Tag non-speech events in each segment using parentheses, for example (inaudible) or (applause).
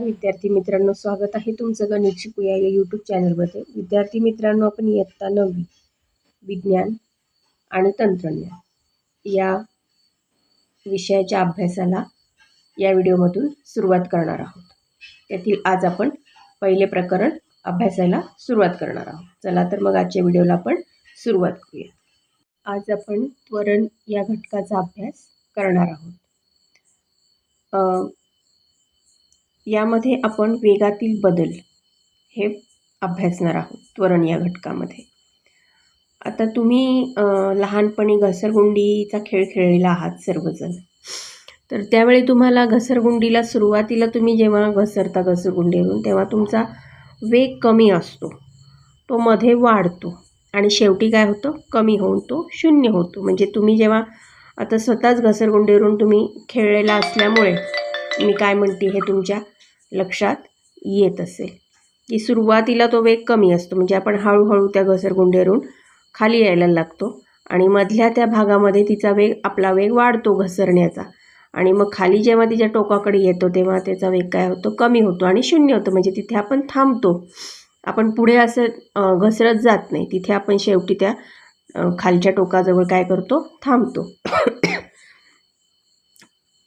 नमस्कार विद्यार्थी मित्रांनो स्वागत आहे तुमचं गणित शिकूया या यूट्यूब चॅनलमध्ये विद्यार्थी मित्रांनो आपण इयत्ता नववी विज्ञान आणि तंत्रज्ञान या विषयाच्या अभ्यासाला या व्हिडिओमधून सुरुवात करणार आहोत. त्यातील आज आपण पहिले प्रकरण अभ्यासाला सुरुवात करणार आहोत. चला तर मग आजच्या व्हिडिओला आपण सुरुवात करूया. आज आपण त्वरण या घटकाचा अभ्यास करणार आहोत. यामध्ये आपण वेगातील बदल हे अभ्यासणार आहोत त्वरण या घटकामध्ये. आता तुम्ही लहानपणी घसरगुंडीचा खेळ खेळलेला आहात सर्वजण. तर त्यावेळी तुम्हाला घसरगुंडीला सुरुवातीला तुम्ही जेव्हा घसरता घसरगुंडीवरून तेव्हा तुमचा वेग कमी असतो. तो मध्ये वाढतो. आणि शेवटी काय होतं? कमी होऊन तो शून्य होतो. म्हणजे तुम्ही जेव्हा आता स्वतःच घसरगुंडीवरून तुम्ही खेळलेला असल्यामुळे मी काय म्हणते हे तुमच्या लक्षात येत असेल. की सुरुवातीला तो वेग कमी असतो. म्हणजे आपण हळूहळू त्या घसरगुंडीवरून खाली यायला लागतो आणि मधल्या त्या भागामध्ये तिचा वेग आपला वेग वाढतो घसरण्याचा. आणि मग खाली जेव्हा तिच्या टोकाकडे येतो तेव्हा त्याचा वेग काय होतो? कमी होतो आणि शून्य होतं. म्हणजे तिथे आपण थांबतो. आपण पुढे असं घसरत जात नाही. तिथे आपण शेवटी त्या खालच्या टोकाजवळ काय करतो? थांबतो.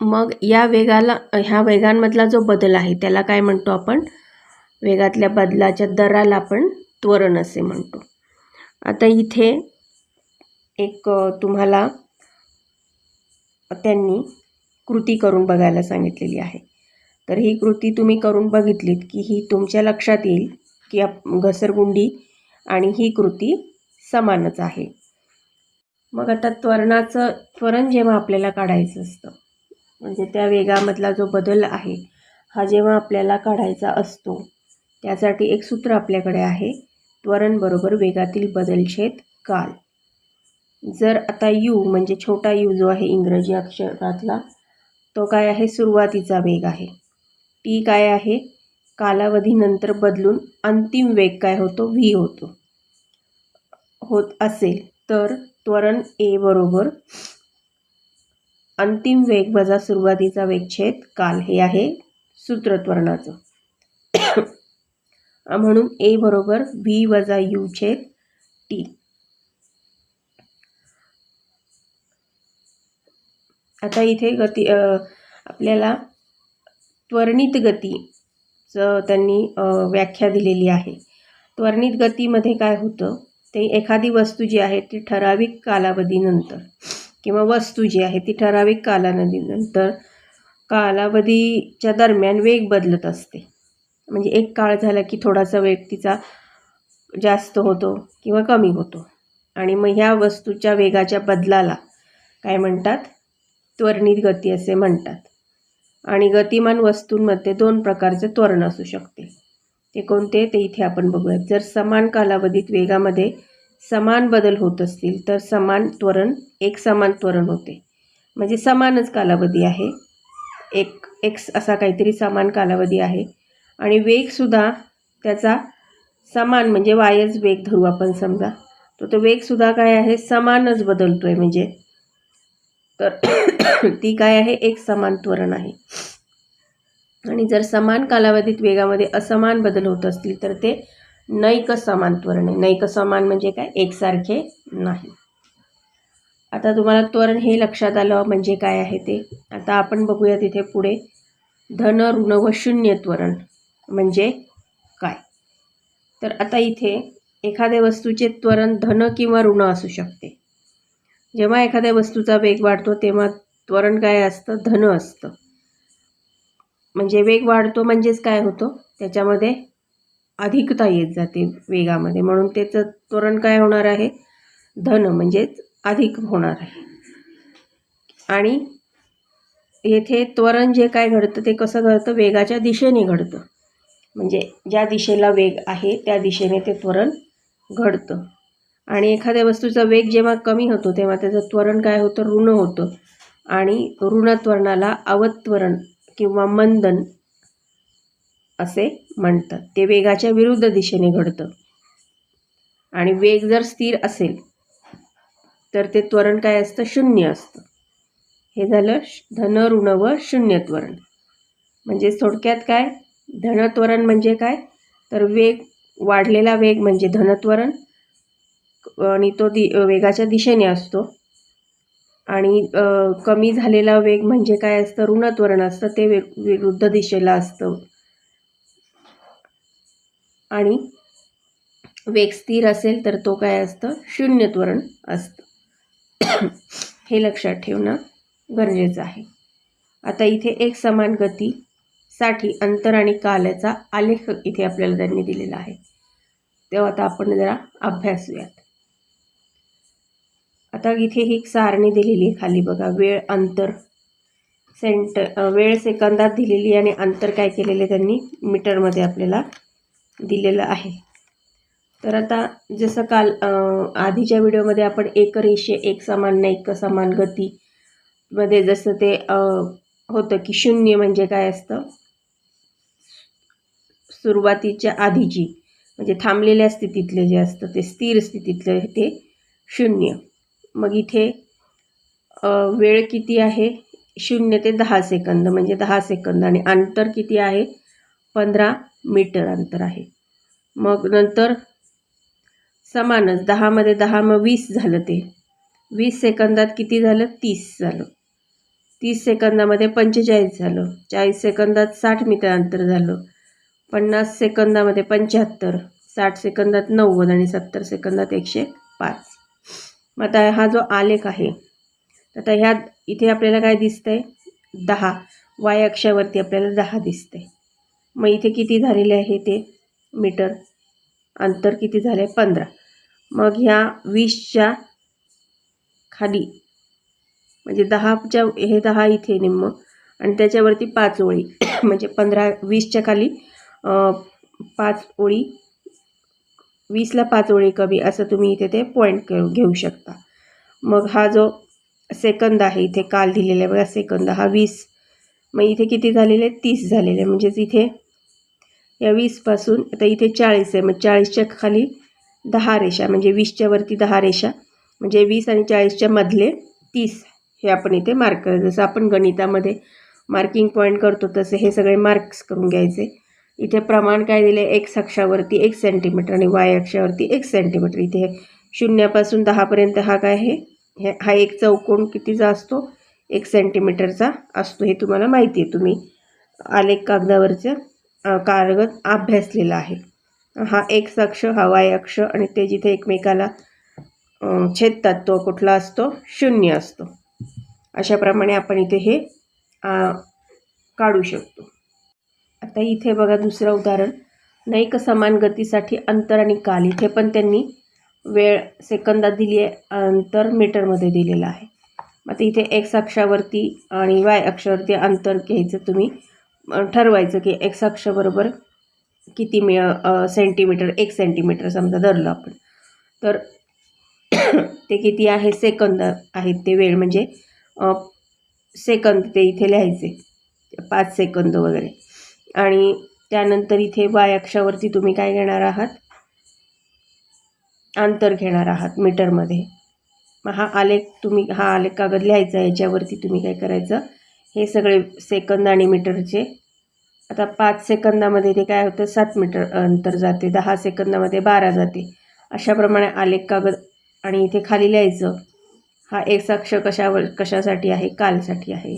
मग या वेगाला ह्या वेगांमधला जो बदल आहे त्याला काय म्हणतो आपण? वेगातल्या बदलाच्या दराला आपण त्वरण असे म्हणतो. आता इथे एक तुम्हाला त्यांनी कृती करून बघायला सांगितलेली आहे. तर ही कृती तुम्ही करून बघितलीत की ही तुमच्या लक्षात येईल की आप घसरगुंडी आणि ही कृती समानच आहे. मग आता त्वरणाचं त्वरण जेव्हा आपल्याला काढायचं असतं म्हणजे त्या वेगामधला जो बदल आहे हा जेव्हा आपल्याला काढायचा असतो त्यासाठी एक सूत्र आपल्याकडे आहे त्वरण बरोबर वेगातील बदलछेद काल. जर आता यू म्हणजे छोटा यू जो आहे इंग्रजी अक्षरातला तो काय आहे? सुरुवातीचा वेग आहे. टी काय आहे? कालावधीनंतर बदलून अंतिम वेग काय होतो? व्ही होतो. होत असेल तर त्वरण ए बरोबर अंतिम वेग वजा सुरुवातीचा वेग छेद काल हे आहे सूत्रत्वरणाचं. (coughs) म्हणून ए बरोबर व्ही वजा यू छेद टी आता इथे गती आपल्याला त्वरणित गतीचं त्यांनी व्याख्या दिलेली आहे. त्वरणित गतीमध्ये काय होतं? ते एखादी वस्तू जी आहे ती ठराविक कालावधीनंतर. किंवा वस्तू जी आहे ती ठराविक कालावधीनंतर कालावधीच्या दरम्यान वेग बदलत असते. म्हणजे एक काळ झाला की थोडासा वेग तिचा जास्त होतो किंवा कमी होतो. आणि मग ह्या वस्तूच्या वेगाच्या बदलाला काय म्हणतात? त्वरणित गती असे म्हणतात. आणि गतिमान वस्तूंमध्ये दोन प्रकारचे त्वरण असू शकते. ते कोणते? ते इथे आपण बघूयात. जर समान कालावधीत वेगामध्ये समान बदल होत असतील तर समान त्वरण एक समान त्वरण होते. म्हणजे समानच कालावधी आहे. एक एक्स असा काहीतरी समान कालावधी आहे. आणि वेगसुद्धा त्याचा समान म्हणजे वायच वेग धरू आपण समजा. तर तो वेगसुद्धा काय आहे? समानच बदलतो आहे म्हणजे. तर (coughs) ती काय आहे? एक समान त्वरण आहे. आणि जर समान कालावधीत वेगामध्ये असमान बदल होत असतील तर ते नैक समान त्वरण आहे नैक समान म्हणजे काय? एकसारखे नाही. आता तुम्हाला त्वरण हे लक्षात आलं म्हणजे काय आहे ते? आता आपण बघूया तिथे पुढे. धन ऋण व शून्य त्वरण म्हणजे काय? तर आता इथे एखाद्या वस्तूचे त्वरण धन किंवा ऋण असू शकते. जेव्हा एखाद्या वस्तूचा वेग वाढतो तेव्हा त्वरण काय असतं? धन असतं. म्हणजे वेग वाढतो म्हणजेच काय होतो? त्याच्यामध्ये अधिकता येत जाते वेगामध्ये. म्हणून त्याचं त्वरण काय होणार आहे? धन म्हणजेच अधिक होणार आहे. आणि येथे त्वरण जे काय घडतं ते कसं घडतं? वेगाच्या दिशेने घडतं. म्हणजे ज्या दिशेला वेग आहे त्या दिशेने ते त्वरण घडतं. आणि एखाद्या वस्तूचा वेग जेव्हा कमी होतो तेव्हा त्याचं त्वरण काय होतं? ऋण होतं. आणि ऋणत्वरणाला अवत्वरण किंवा मंदन असे म्हणतात. ते वेगाच्या विरुद्ध दिशेने घडतं. आणि वेग जर स्थिर असेल तर ते त्वरण काय असतं? शून्य असतं. हे झालं धन ऋण व शून्य त्वरण. म्हणजे थोडक्यात काय? धनत्वरण म्हणजे काय? तर वेग वाढलेला वेग म्हणजे धनत्वरण आणि तो दि वेगाच्या दिशेने असतो. आणि कमी झालेला वेग म्हणजे काय असतं? ऋणत्वरण असतं. ते वे विरुद्ध दिशेला असतं. आणि वेग स्थिर असेल तर तो काय असतं? शून्य त्वरण असतं. (coughs) हे लक्षात ठेवणं गरजेचं आहे. आता इथे एक समान गतीसाठी अंतर आणि कालाचा आलेख इथे आपल्याला त्यांनी दिलेला आहे. तेव्हा आता आपण जरा अभ्यासूयात आता इथे ही एक सारणी दिलेली आहे खाली बघा. वेळ अंतर सेंट वेळ सेकंदात दिलेली आहे आणि अंतर काय केलेले त्यांनी? मीटरमध्ये आपल्याला दिलेलं आहे. तर आता जसं काल आधीच्या व्हिडिओमध्ये आपण एक रेषे एक समान नाही एक समान गती मध्ये जसं ते होतं की शून्य म्हणजे काय असतं? सुरुवातीच्या आधीची म्हणजे थांबलेल्या स्थितीतले जे असतं ते स्थिर स्थितीतलं ते शून्य. मग इथे वेळ किती आहे? शून्य ते दहा सेकंद म्हणजे दहा सेकंद आणि अंतर किती आहे? पंधरा मीटर अंतर आहे. मग नंतर समानच दहामध्ये दहा मग वीस झालं ते. वीस सेकंदात किती झालं? तीस झालं. तीस सेकंदामध्ये पंचेचाळीस झालं. चाळीस सेकंदात साठ मीटर अंतर झालं. पन्नास सेकंदामध्ये पंच्याहत्तर साठ सेकंदात नव्वद आणि सत्तर सेकंदात एकशे पाच. मग आता हा जो आलेख आहे आता ह्या इथे आपल्याला काय दिसतंय? दहा. वाय अक्षावरती आपल्याला दहा दिसतंय. मग इथे किती झालेले आहे ते? मीटर. अंतर किती झालं आहे पंधरा. मग ह्या वीसच्या खाली म्हणजे दहाच्या हे दहा इथे निम्म आणि त्याच्यावरती पाच ओळी. (coughs) म्हणजे पंधरा वीसच्या खाली पाच ओळी वीसला पाच ओळी कमी असं तुम्ही इथे ते पॉईंट करू घेऊ शकता. मग हा जो सेकंद आहे इथे काल दिलेला आहे बघा सेकंद हा वीस. मग इथे किती झालेले? तीस झालेले. आहे. म्हणजेच इथे या वीसपासून आता इथे चाळीस आहे मग चाळीसच्या खाली दहा रेषा म्हणजे वीसच्या वरती दहा रेषा म्हणजे वीस आणि चाळीसच्या मधले तीस हे आपण इथे मार्क करायचं जसं आपण गणितामध्ये मार्किंग पॉईंट करतो तसे हे सगळे मार्क्स करून घ्यायचे. इथे प्रमाण काय दिले एक्स अक्षावरती एक सेंटीमीटर आणि वाय अक्षावरती एक सेंटीमीटर इथे शून्यापासून दहापर्यंत हा काय आहे? हे हा एक चौकोन कितीचा असतो? एक सेंटीमीटरचा असतो. हे तुम्हाला माहिती आहे. तुम्ही आलेख कागदावरचं कारगत अभ्यासलेला आहे. हा एक्स अक्ष हवाय अक्ष आणि ते जिथे एकमेकाला छेदतात तो कुठला असतो शून्य असतो. अशाप्रमाणे आपण इथे हे काढू शकतो. आता इथे बघा दुसरं उदाहरण. नैक समान गतीसाठी अंतर आणि काल. इथे पण त्यांनी वेळ सेकंदात दिली आहे अंतर मीटरमध्ये दिलेलं आहे. आता इथे एक्स अक्षावरती आणि वाय अक्षावरती अंतर घ्यायचं तुम्ही. ठरवायचं की एक्स अक्षाबरोबर किती मी सेंटीमीटर एक सेंटीमीटर समजा धरलं आपण. तर (coughs) ते किती आहे? सेकंद आहेत ते वेळ. म्हणजे सेकंद ते इथे लिहायचे. पाच सेकंद वगैरे. आणि त्यानंतर इथे वाय अक्षावरती तुम्ही काय घेणार आहात? अंतर घेणार आहात मीटरमध्ये मग हा आलेख तुम्ही हा आलेख कागद लिहायचा याच्यावरती तुम्ही काय करायचं? हे सगळे सेकंद आणि मीटरचे. आता पाच सेकंदामध्ये ते काय होतं? सात मीटर अंतर जाते दहा सेकंदामध्ये बारा जाते. अशाप्रमाणे आलेख कागद आणि इथे खाली लिहायचं हा एक्स अक्ष कशावर कशासाठी आहे? कालसाठी आहे.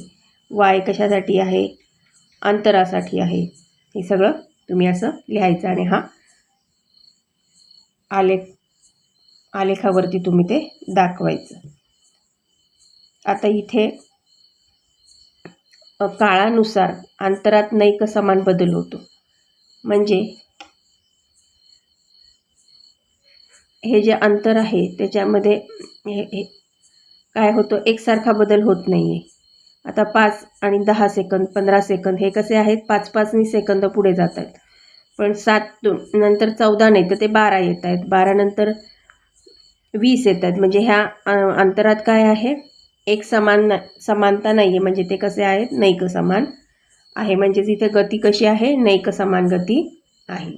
वाय कशासाठी आहे? अंतरासाठी आहे. हे सगळं तुम्ही असं लिहायचं आणि हा आलेख आलेखावरती तुम्ही ते दाखवायचं. आता इथे काळानुसार अंतरात नैक समान बदल होतो? म्हणजे हे जे अंतर आहे त्याच्यामध्ये हे हे काय होतो? एकसारखा बदल होत नाही आहे आता पाच आणि दहा सेकंद पंधरा सेकंद हे कसे आहेत? पाच पाचनी सेकंद पुढे जात आहेत पण सात नंतर चौदा नाही तर ते बारा येत आहेत बारानंतर वीस येत आहेत म्हणजे ह्या अंतरात काय आहे? एक समान समानता नाही आहे म्हणजे ते कसे आहेत? नैक समान आहे. म्हणजेच इथे गती कशी आहे? नैक समान गती आहे.